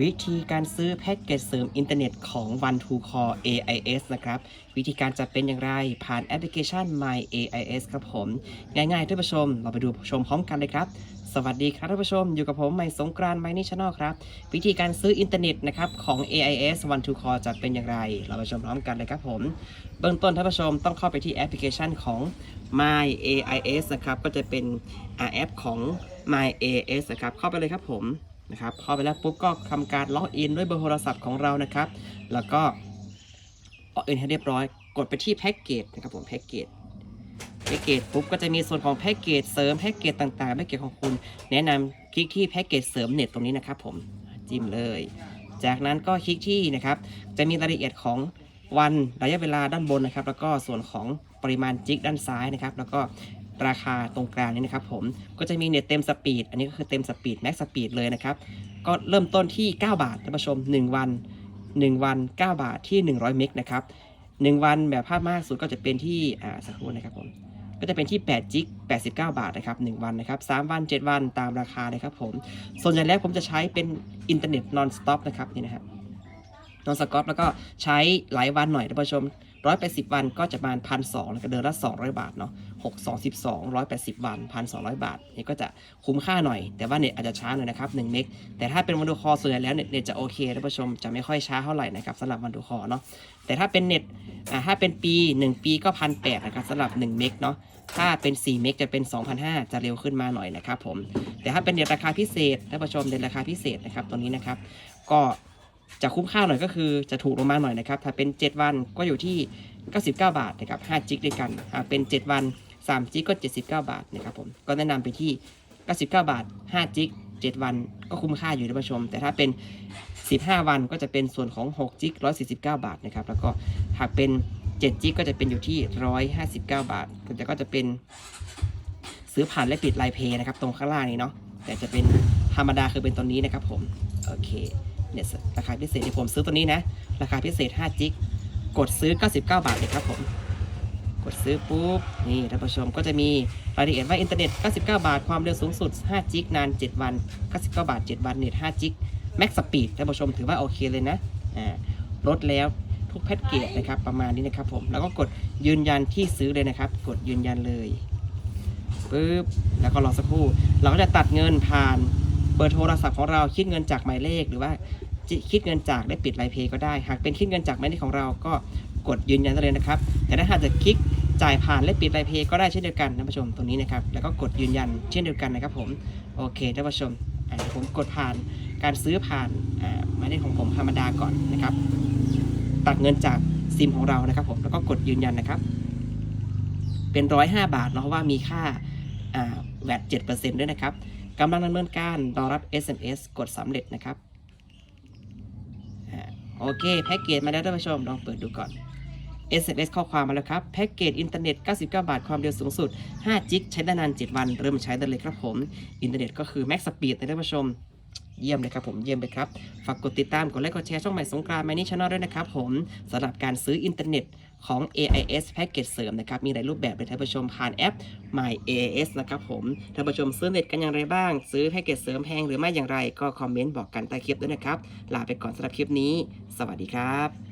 วิธีการซื้อแพ็กเกจเสริมอินเทอร์เน็ตของ One to Call AIS นะครับ วิธีการจะเป็นอย่างไรผ่านแอปพลิเคชัน My AIS ครับผม ง่ายๆท่านผู้ชม เราไปดูชมพร้อมกันเลยครับ สวัสดีครับท่านผู้ชม อยู่กับผมใหม่สงกรานไมนี่ช n น l ครับ วิธีการซื้ออินเทอร์เน็ตนะครับของ AIS One to Call จะเป็นอย่างไร เราไปชมพร้อมกันเลยครับผม เบื้องต้นท่านผู้ชมต้องเข้าไปที่แอปพลิเคชันของ My AIS นะครับก็จะเป็นแอปของ My AIS นะครับเข้าไปเลยครับผม นะครับเข้าไปแล้วปุ๊บก็ทำการล็อกอินด้วยเบอร์โทรศัพท์ของเรานะครับ แล้วก็ล็อกอินให้เรียบร้อย กดไปที่แพ็กเกจนะครับผมแพ็กเกจแพ็กเกจปุ๊บก็จะมีส่วนของแพ็กเกจเสริมแพ็กเกจต่างๆแพ็กเกจของคุณ แนะนำคลิกที่แพ็กเกจเสริมเน็ตตรงนี้นะครับผมจิ้มเลย จากนั้นก็คลิกที่นะครับ จะมีรายละเอียดของวันระยะเวลาด้านบนนะครับ แล้วก็ส่วนของปริมาณจิกด้านซ้ายนะครับ แล้วก็ ราคาตรงกลางนี่นะครับผมก็จะมีเน็ตเต็มสปีดอันนี้ก็คือเต็มสปีดแม็กสปีดเลยนะครับก็เริ่มต้นที่ 9 บาทท่านผู้ชม 1 วัน 1 วัน 9 บาทที่ 100 เมกนะครับ1วันแบบภาพมากสุดก็จะเป็นที่อ่าสักครู่นะครับผมก็จะเป็นที่8จิก89 บาทนะครับ1วันนะครับ3วัน 7 วันตามราคาเลยครับผมส่วนใหญ่แล้วผมจะใช้เป็นอินเทอร์เน็ตนอนสต็อปนะครับนี่นะครับนอนสกอตแล้วก็ใช้หลายวันหน่อยท่านผู้ชม ร้อยแปดสิบวันก็จะประมาณพันสองแล้วก็เดือนละสองร้อยบาทเนาะหกสองสิบสองร้อยแปดสิบวันพันสองร้อยบาทนี่ก็จะคุ้มค่าหน่อย แต่ว่าเน็ตอาจจะช้าหน่อยนะครับหนึ่งเมกแต่ถ้าเป็นวันดูคอส่วนใหญ่แล้วเน็ตเน็ตจะโอเคท่านผู้ชมจะไม่ค่อยช้าเท่าไหร่นะครับสำหรับวันดูคอเนาะแต่ถ้าเป็นเน็ตอ่าถ้าเป็นปี1ปีก็พันแปดนะครับสำหรับ1เมกเนาะถ้าเป็น4เมกจะเป็น2,500จะเร็วขึ้นมาหน่อยนะครับผมแต่ถ้าเป็นเน็ตราคาพิเศษท่านผู้ชมเน็ตราคาพิเศษนะครับตัวนี้นะครับก็ จะคุ้มค่าหน่อยก็คือจะถูกลงมาหน่อยนะครับ ถ้าเป็น 7 วันก็อยู่ที่ 99 บาทนะครับ5จิกด้วยกันอ่าเป็น 7 วัน3จิกก็ 79 บาทนะครับผมก็แนะนำไปที่ 99 บาท5จิก7 วันก็คุ้มค่าอยู่ท่านผู้ชม แต่ถ้าเป็น 15 วันก็จะเป็นส่วนของ6จิก149 บาทนะครับแล้วก็หากเป็น7จิกก็จะเป็นอยู่ที่ 159 บาทแต่ก็จะเป็นซื้อผ่านและปิดไลน์เพย์นะครับตรงข้างล่างนี้เนาะแต่จะเป็นธรรมดาคือเป็นตัวนี้นะครับผมโอเค เนี่ยราคาพิเศษที่ผมซื้อตัวนี้นะ ราคาพิเศษ5จิกกดซื้อ 99 บาทเลยครับผม กดซื้อปุ๊บ นี่ท่านผู้ชมก็จะมีรายละเอียดว่าอินเทอร์เน็ต 99 บาท ความเร็วสูงสุด5จิกนาน 7 วัน 99 บาท 7 วันเน็ต5จิกแม็กสปีดท่านผู้ชมถือว่าโอเคเลยนะอ่าลดแล้วทุกแพ็กเกจนะครับประมาณนี้นะครับผมแล้วก็กดยืนยันที่ซื้อเลยนะครับ กดยืนยันเลยปุ๊บแล้วก็รอสักครู่ เราก็จะตัดเงินผ่าน อร์โทรศัพท์ของเราคิดเงินจากหมายเลขหรือว่าคิดเงินจากได้ปิดไลน์เพย์ก็ได้ หากเป็นคิดเงินจากหมายเลขของเราก็กดยืนยันได้เลยนะครับ แต่ถ้าหากจะคลิกจ่ายผ่านและปิดไลน์เพย์ก็ได้เช่นเดียวกันท่านผู้ชมตรงนี้นะครับ แล้วก็กดยืนยันเช่นเดียวกันนะครับผมโอเคท่านผู้ชมผมกดผ่านการซื้อผ่านหมายเลขของผมธรรมดาก่อนนะครับ ตัดเงินจากซิมของเรานะครับ ผมแล้วก็กดยืนยันนะครับ เป็นร้อยห้าบาทเนาะเพราะว่ามีค่าอ่าแวดเจ็ดเปอร์เซ็นต์ด้วยนะครับ กำลังดำเนินการรอรับ SMS กดสำเร็จนะครับโอเค แพ็กเกจมาแล้วท่านผู้ชมลองเปิดดูก่อน SMS ข้อความมาแล้วครับ แพ็กเกจอินเทอร์เน็ต 99 บาท ความเร็วสูงสุด 5 จิก ใช้ได้นาน 7 วัน เริ่มใช้ได้เลยครับผม อินเทอร์เน็ตก็คือ Max Speed นะท่านผู้ชม เยี่ยมเลยครับผม เยี่ยมเลยครับ ฝากกดติดตาม กดไลค์ กดแชร์ช่องใหม่สงกรานต์ My นี่ช n น l ด้วยนะครับผมสำหรับการซื้ออินเทอร์เน็ต ของ AIS แพ็กเกจเสริมนะครับ มีหลายรูปแบบเลยท่านผู้ชมผ่านแอป My AIS นะครับผมท่านผู้ชมซื้อเน็ตกันอย่างไรบ้าง ซื้อแพ็กเกจเสริมแพงหรือไม่อย่างไรก็คอมเมนต์บอกกันใต้คลิปด้วยนะครับ ลาไปก่อนสำหรับคลิปนี้ สวัสดีครับ